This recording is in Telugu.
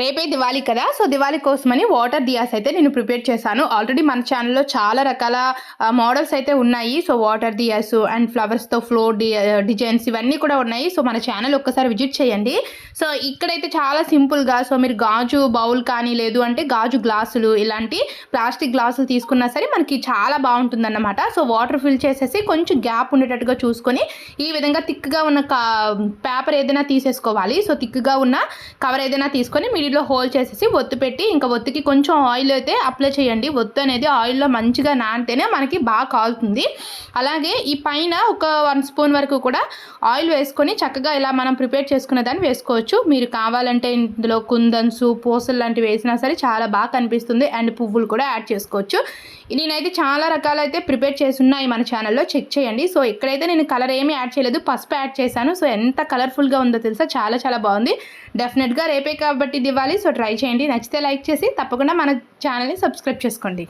రేపే దివాళీ కదా. సో దివాళీ కోసమని వాటర్ దియాస్ అయితే నేను ప్రిపేర్ చేశాను. ఆల్రెడీ మన ఛానల్లో చాలా రకాల మోడల్స్ అయితే ఉన్నాయి. సో వాటర్ దియాస్ అండ్ ఫ్లవర్స్తో ఫ్లోర్ డిజైన్స్ ఇవన్నీ కూడా ఉన్నాయి. సో మన ఛానల్ ఒక్కసారి విజిట్ చేయండి. సో ఇక్కడైతే చాలా సింపుల్గా సో మీరు గాజు బౌల్ కానీ లేదు అంటే గాజు గ్లాసులు ఇలాంటి ప్లాస్టిక్ గ్లాసులు తీసుకున్నా సరే మనకి చాలా బాగుంటుందన్నమాట. సో వాటర్ ఫిల్ చేసేసి కొంచెం గ్యాప్ ఉండేటట్టుగా చూసుకొని ఈ విధంగా థిక్గా ఉన్న పేపర్ ఏదైనా తీసేసుకోవాలి. సో థిక్గా ఉన్న కవర్ ఏదైనా తీసుకొని మిడిల్లో హోల్ చేసేసి ఒత్తు పెట్టి ఇంకా ఒత్తికి కొంచెం ఆయిల్ అయితే అప్లై చేయండి. ఒత్తు అనేది ఆయిల్లో మంచిగా నానితేనే మనకి బాగా కాలుతుంది. అలాగే ఈ పైన ఒక వన్ స్పూన్ వరకు కూడా ఆయిల్ వేసుకొని చక్కగా ఇలా మనం ప్రిపేర్ చేసుకున్న దాన్ని వేసుకోవచ్చు. మీరు కావాలంటే ఇందులో కుందన్సు పూసలు లాంటివి వేసినా సరే చాలా బాగా కనిపిస్తుంది. అండ్ పువ్వులు కూడా యాడ్ చేసుకోవచ్చు. నేనైతే చాలా రకాలైతే ప్రిపేర్ చేసి ఉన్నాయి మన ఛానల్లో. చెక్ చేయండి. సో ఇక్కడైతే నేను కలర్ ఏమీ యాడ్ చేయలేదు పసుపు యాడ్ చేశాను. సో ఎంత కలర్ఫుల్గా ఉందో తెలుసా? చాలా చాలా బాగుంది. డెఫినెట్గా రేపే కాబట్టి ఇవ్వాలి సో ట్రై చేయండి నచ్చితే లైక్ చేసి తప్పకుండా మన ఛానల్ని సబ్స్క్రైబ్ చేసుకోండి